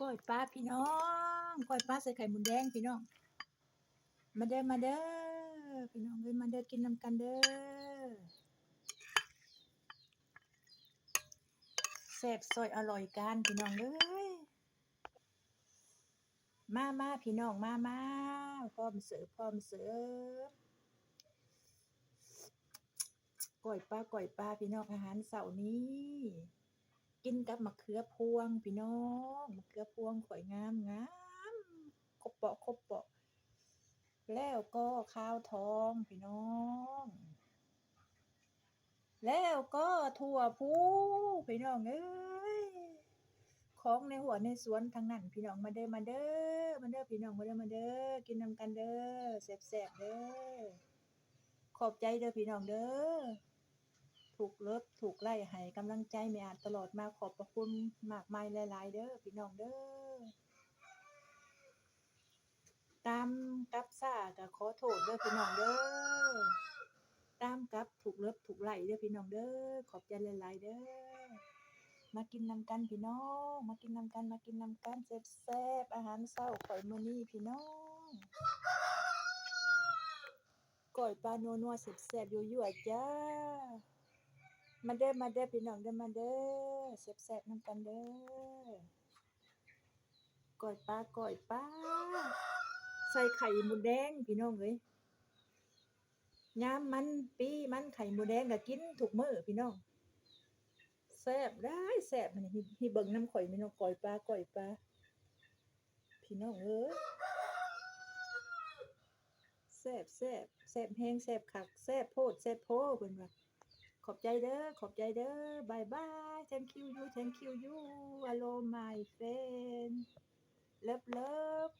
ก้อยปลาพี่น้องก้อยปลาใส่ไข่หมูแดงพี่น้อง มาเด้อมาเด้อพี่น้องเอ้ยมาเด้อกินน้ำกันเด้อแซ่บซอยอร่อยกันพี่น้องเอ้ยมามาพี่น้องมามาพร้อมเสิร์ฟพร้อมเสิร์ฟก้อยปลาก้อยปลาพี่น้องอาหารเสาร์นี้ กินกับมะเขือพวงพี่น้องมะเขือพวงข่อยงามงามครบเปาะครบเปาะแล้วก็ข้าวทองพี่น้อง แล้วก็ถั่วพูพี่น้องเอ้ยของในหัวในสวนทั้งนั้นพี่น้องมาเด้อมาเด้อมาเด้อพี่น้องมาเด้อมาเด้อกินนำกันเด้อแซ่บๆเด้อขอบใจเด้อพี่น้องเด้อ เลิฟถูกไล่ให้กำลังใจแม่อาจตลอดมาขอบพระคุณมากมายหลาย ๆ เด้อพี่น้องเด้อตามกับซ่าก็ขอโทษเด้อพี่น้องเด้อตามกับถูกเลิบถูกไหลเด้อพี่น้องเด้อขอบใจหลาย ๆ เด้อมากินนำกันพี่น้อง มากินนำกันมากินนำกันแซ่บๆอาหารเช้าข่อยมื้อนี้พี่น้องก้อยปลานัวๆแซ่บๆยั่วๆจ้า มาเด้อมาเด้อพี่น้องเด้อมาเด้อแซบๆนำกันเด้อก้อยปลาก้อยปลาใส่ไข่หมูแดงพี่น้องเอ้ยยามมันปีมันไข่หมูแดงก็กินถูกมือพี่น้องแซบได้แซบมันนี่เบิ่งน้ำข่อยพี่น้องก่อยปลาก่อยปลาพี่น้องเอ้ยแซบแซบแซบแห้งแซบคักแซบโพดแซบโพเพิ่นว่า ขอบใจเด้อ ขอบใจเด้อบายบาย thank you you thank you you hello my friend love love